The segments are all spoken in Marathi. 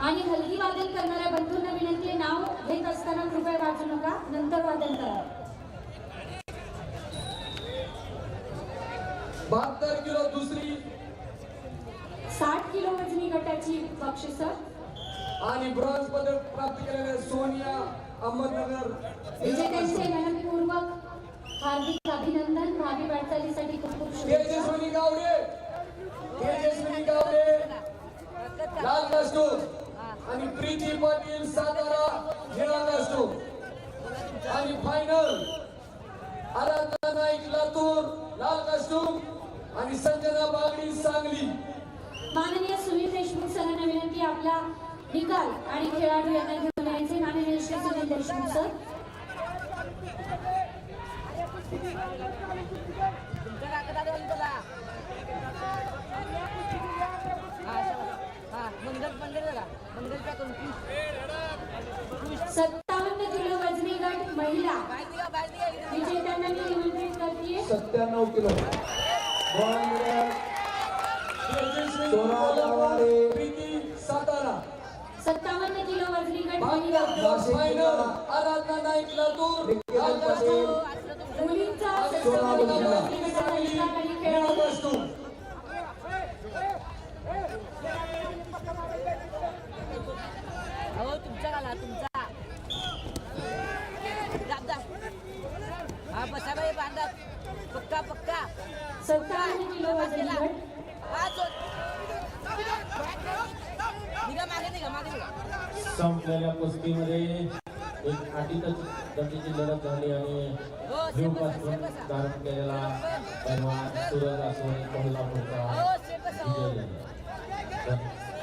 आणि हलगी वादन करणाऱ्या बंधूंना विनंती आहे नाव घेत असताना कृपया वाचू नका. नंतर वादन करा. बहात्तर किलो दुसरी. साठ किलो वजनी गटाची बक्षिस. आणि ब्रॉन्झ पदक प्राप्त केलेल्या सोनिया अहमदनगर. विजेत्यांचे मनपूर्वक हार्दिक अभिनंदन. भावी वाटचालीसाठी खूप खूप तेजस्विनी गावडे. तेजस्विनी गावडे. लाल कास्टूम आणि प्रीती पाटील सातारा निळा कास्टूम आणि फायनल आराधना नाईक लातूर लाल कास्टूम आणि संजना बागडी सांगली. माननीय सुनील देशमुख सरांना विनंती आपला निकाल आणि खेळाडू यांना घेऊन यायचे. माननीय श्री सुनील देशमुख सर. सत्तावन्न किलो वजनी गट महिला. विजेत्यांना मी निमंत्रित करते सत्त्याण्णव किलो. सोळा गावाडे प्रीती सातारा सत्तावन्न किलो महिला फायनल आराधना नाईक लातूर लाल कास्टूम असलं तुमचं मुलींचा सोळा सत्तावन्न किलो गावाडे वजनी गट सांगली महिला आणि निळा खेळाडू कास्टूम अहो तुमचा घाला तुमचा दाब दाब हा बसा बाई बांधत पक्का पक्का सत्तावन्न किलो वजनी गट हा चोट निघा मागे निघा मागे निघा संपलेल्या कुस्तीमध्ये एक अटीतच गतीची लढत झाली आणि हो बसा धारण केलेला पैलवान सूरज आसवानी कोल्हापूरचा हो हो. विजय. झाला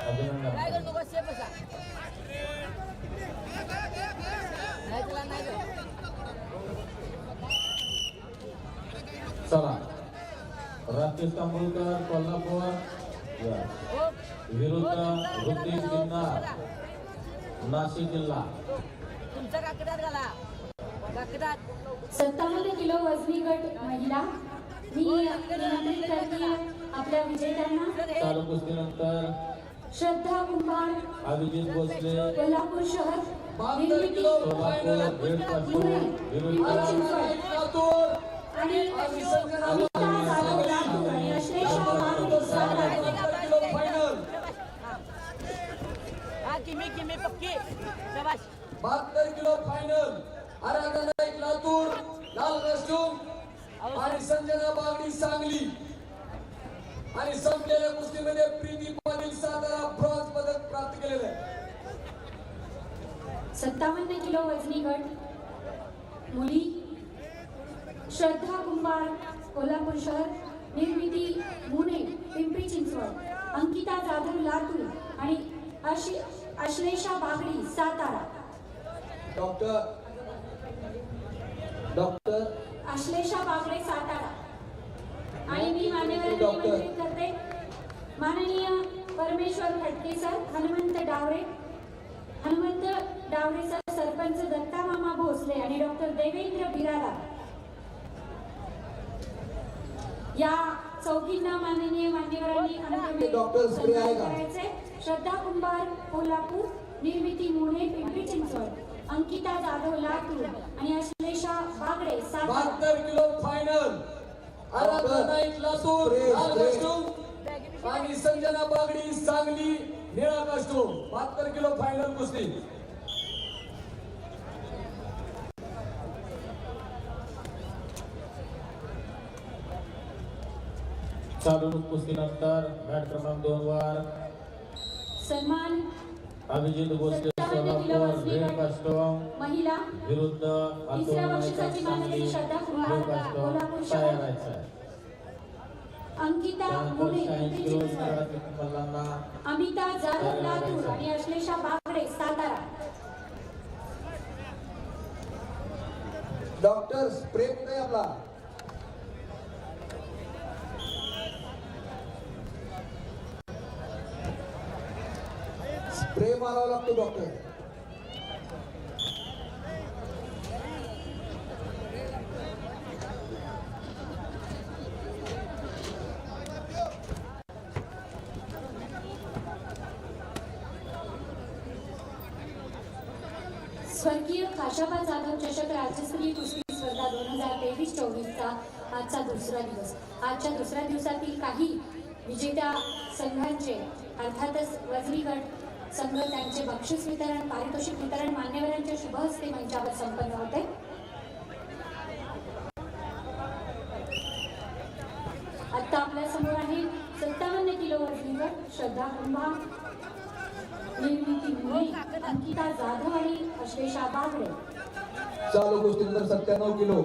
अभिनंदन. चला. राकेश तांबुळकर कोल्हापूर. विरुद्ध ऋतिक जिन्ना. नाशिक जिल्हा तुमच्या काकडात घाला काकडात सत्तावन्न किलो वजनी गट महिला. मी निमंत्रित करते आपल्या विजेत्यांना. चालू कुस्तीनंतर श्रद्धा कुंभार. अभिजित भोसले. कोल्हापूर शहर. निर्मिती सत्तावन्न किलो वजनी गट मुली श्रद्धा कुंभार कोल्हापूर शहर निर्मिती मुने पिंपरी चिंचवड अंकिता जाधव लातूर आणि अशी अश्लेषा बागडी सातारा. Doctor doctor. अश्लेषा बागडे सातारा. आणि मी. निमंत्रित करते. माननीय परमेश्वर फटके सर हनुमंत डावरे. हनुमंत डावरे सर सरपंच दत्ता मामा भोसले आणि डॉक्टर देवेंद्र बिराला. या चौघींना माननीय मान्यवरांनी? करायचे श्रद्धा कुंभार कोल्हापूर निर्मिती मुने पिंपरी चिंचवड अंकिता जाधव लातूर आणि अश्लेषा बागडे बहात्तर किलो फायनल आराधना नाईक लातूर लाल कास्टूम आणि संजना बागडी सांगली निळा कास्टूम बहात्तर किलो फायनल कुस्ती. चालू कुस्तीनंतर मॅट क्रमांक दोन वर सन्मान अभिजित सोलापूर रेड कास्टोम महिला विरुद्ध. तयार आहे. अंकिता अमिता जाधव लातूर आणि अश्लेषा बागडे सातारा. डॉक्टर स्प्रे कुठे आहे आपला. मारावा लागतो डॉक्टर स्वर्गीय काशाबा जाधव चषक राज्यस्तरीय कुस्ती स्पर्धा दोन हजार तेवीस चोवीसचा आजचा दुसरा दिवस. आजच्या दुसऱ्या दिवसातील काही विजेत्या संघांचे अर्थातच वजनीगड संघ त्यांचे बक्षीस वितरण पारितोषिक वितरण मान्यवरांच्या शुभ हस्ते मंचावर संपन्न होते. आता आपल्यासमोर आहे सत्तावन्न किलो वजनीवर श्रद्धा कुंभा निर्मिती मुळे अंकिता जाधव आणि अश्लेषा बागडे. चालू कुस्ती सत्त्याण्णव किलो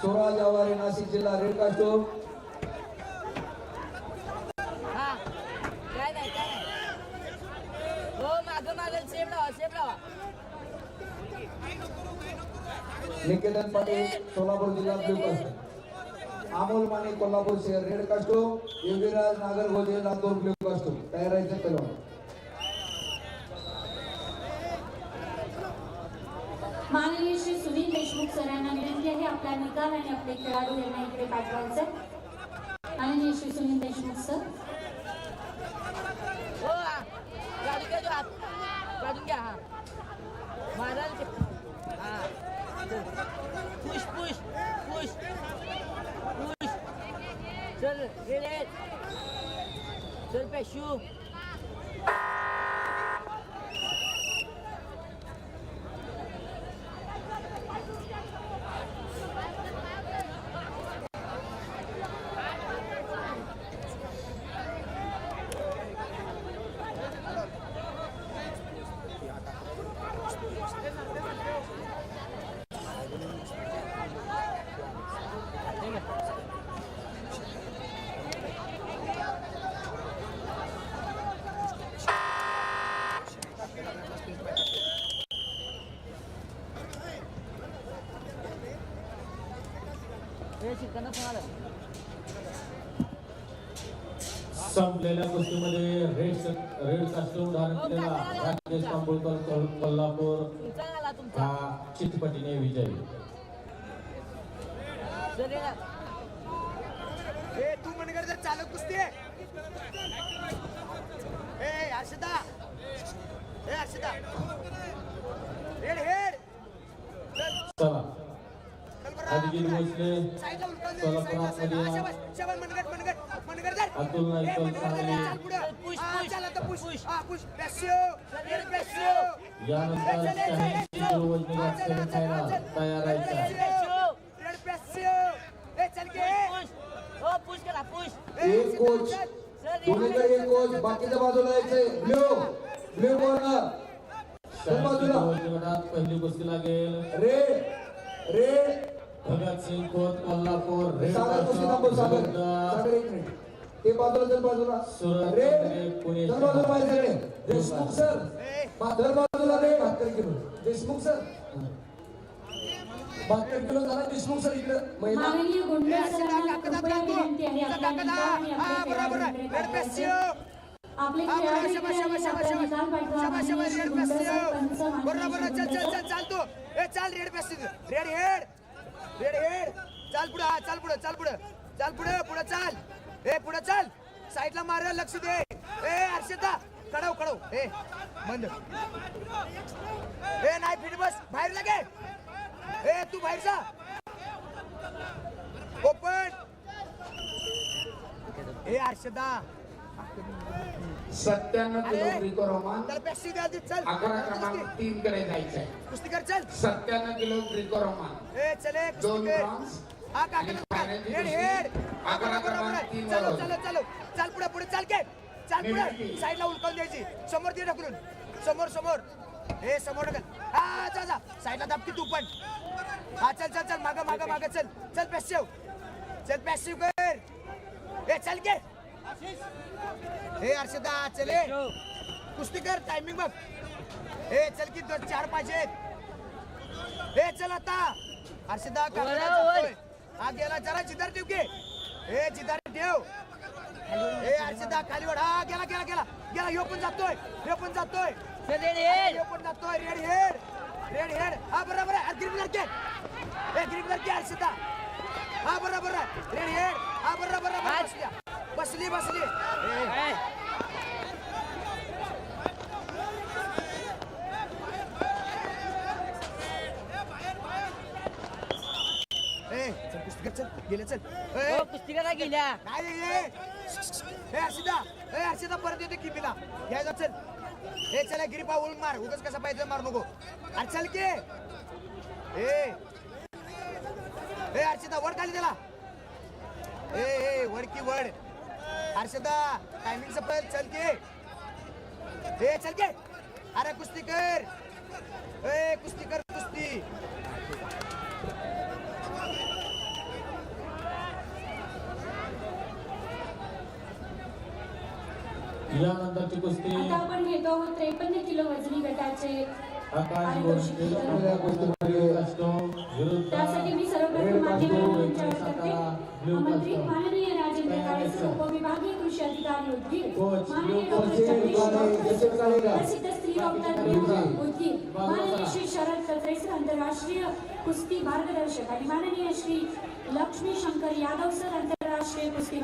स्वराज आवारे नाशिक जिल्हा रेड कास्टोम हा काय नाही काय नाही हो मागं मागं सेफ लावा सेफ लावा निकेतन पाटील सोलापूर जिल्हा ब्ल्यू कास्टोम अमोल माने कोल्हापूर शहर. Red costume Yogiraj Nagargoje Latur blue costume तयार आहे पहिलवान माननीय श्री सुनील देशमुख सरांना विनंती आहे आपला निकाल आणि आपले खेळाडू यांना इकडे पाठवायचं माननीय श्री सुनील देशमुख सर हो हा काढून घ्या तो हात काढून घ्या हा मारायला ते हा पुश पुश पुश पुश चल रेडे चल पेशू हे शिकताना फोन आला संपलेल्या कुस्तीमध्ये रेड रेड कास्टूम धारण केलेला राकेश तांबुळकर कोल- कोल्हापूर. हा चितपटीने विजयी. चल तू जर चालक कुस्ती आहे. ए हर्षदा. ए हेड चला. अभिजित भोसले साईडला उलटवून दे, सोलापूर साईडला, साईडला. आतमध्ये हा, शाबास, शाबास, मनगड मनगड मनगड धर. अतुल नाईक, ए, मनगड धर, सांगली. यानंतर सेमीफायनल तयार ए, एक कोच. दोन्हीकडे एक कोच बाकीच्या बाजूला ब्ल्यू ब्ल्यू कॉर्नर पहिली कुस्ती लागेल रेड रेड भगत सिंग खोत कोल्हापूर ते बाजूला चल बाजूला रे चल बाजूला सगळे शहर. देशमुख सर बहात्तर बाजूला रे बहात्तर किलो देशमुख सर बहात्तर किलो झाला देशमुख सर इकडे महिला आपला हा, बरोबर चल चल. चल चाल तू ए चाल रेड पॅसिओ रेड हेड रेड हेड. चाल पुढे हा चाल पुढे चाल पुढे. चाल पुढे पुढे चाल. ए पुढे चाल. साईडला मार लक्ष दे. ए हर्षदा कडव कडव ए बंद. ए नाही फिट बस. बाहेर लागे. ए तू बाहेर जा. ओपन ए हर्षदा सत्त्याण्णव किलो ग्रिको रोमान अकरा क्रमांक तीन कडे जायचंय. सत्त्याण्णव किलो ग्रिको रोमान. चले दोन. ब्रॉन्झ हा चलो. चलो चलो. चाल पुढे पुढे. चाल के. चाल पुढे. साईडला उलकावून द्यायची. समोर दे ढकलून. समोर समोर. हे समोर ढकल. हा जा जा. साईडला दाबकी तू पण. हा चल चल चल. माग माग माग. चल. चल पॅसिव चल पॅसिव कर. ए चल के. हे हर्षदा चल. ए कुस्ती कर टायमिंग बघ. ए चल की दोन चार पाहिजेत. ए चल आता. हर्षदा काकडा. हा गेला जरा जिदार ठेव के. ए जिदार ठेव. ए हर्षदा खाली वर हा गेला गेला गेला. गेला ह्यो पण जातोय. ह्यो पण जातोय. चल ह्यो पण जातोय. Red head. Red head. हा बरोबर आहे ग्रीन करके ए ग्रीन करके हर्षदा हा बरोबर आहे रेड हेड. हा बरोबर बसली बसली. ए, ए, चल गेले चल. ए, हो कुस्ती करा गेल्या. काय रे, ए हर्षिता ए हर्षिता परत येते किपीला घ्यायचा चल. ए चला गिरीपा ओळून मार. उगाच कसा पाहिजे मार नको. अरे चल के. ए. ए हर्षिता वड खाली त्याला. ए ए वड की वड. हर्षदा टायमिंग संपल चल के. ए चल के. अरे कुस्ती कर. ए कुस्ती कर कुस्ती. यानंतरची कुस्ती आता आपण घेतो आहोत त्रेपन्न किलो वजनी गटाचे आकाश गोष्टी त्यासाठी मी सर्वप्रथम विचार करते. मंत्री कास्टो. माननीय राजेंद्र काळेसर उपविभागीय कृषी अधिकारी उदगीर माननीय डॉक्टर प्रसिद्ध स्त्री डॉक्टर माननीय श्री शरद कत्रेसर आंतरराष्ट्रीय कुस्ती मार्गदर्शक आणि माननीय श्री लक्ष्मी शंकर यादव सर आंतरराष्ट्रीय कुस्ती